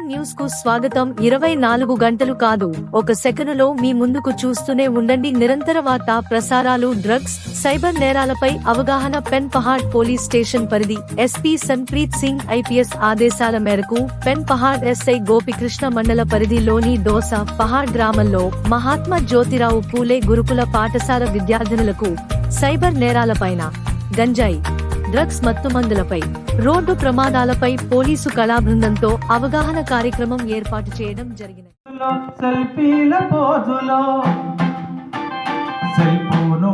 న్యూస్కు స్వాగతం. ఇరవై నాలుగు గంటలు కాదు. ఒక సెకనులో మీ ముందుకు చూస్తూనే ఉండండి. నిరంతర వార్తా ప్రసారాలు డ్రగ్స్ సైబర్ నేరాలపై అవగాహన పెన్ పహాడ్ పోలీస్ స్టేషన్ పరిధి. ఎస్పీ సన్ప్రీత్ సింగ్ ఐపీఎస్ ఆదేశాల మేరకు పెన్ పహాడ్ ఎస్ఐ గోపికృష్ణ మండల పరిధిలోని దోస పహాడ్ గ్రామంలో మహాత్మా జ్యోతిరావు పూలే గురుకుల పాఠశాల విద్యార్థినులకు సైబర్ నేరాలపైన గంజాయి. డ్రగ్స్ మత్తుమందులపై రోడ్డు ప్రమాదాలపై పోలీసు కళా బృందంతో అవగాహన కార్యక్రమం ఏర్పాటు చేయడం జరిగినది లో సెల్ఫీల పోజులో సెల్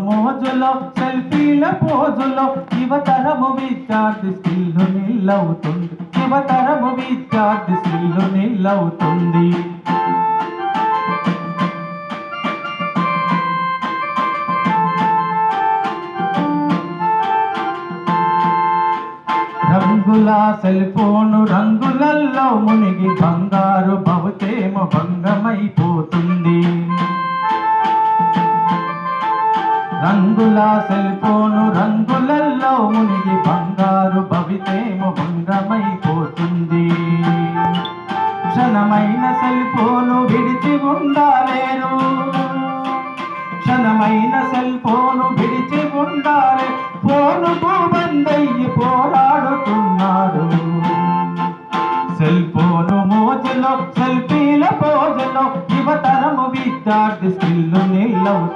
మోజులో సెల్ఫీల పోజులో యువతరము విద్యార్థి స్కిల్లు నిల్లవుతుంది. యువతరము విద్యార్థి స్కిల్లు నిల్లవుతుంది. రంగుల సెల్ఫోను రంగులల్లో మునిగి బంగారు భవతేమో భంగమైపోతుంది. రంగుల సెల్ఫోను రంగులల్లో మునిగి బంగారు భవితేమో భంగమైపోతుంది. క్షణమైన సెల్ఫోను విడిచి ఉండాలేను క్షణమైన సెల్ఫోను విడిచి ఉండాలి. ఫోను భూబందయ్యి పోరాడుతూ ఫోటో మోజలో సెల్ఫీల పోజలో యువతరము విద్యార్థి స్కిల్లు నిల్లవు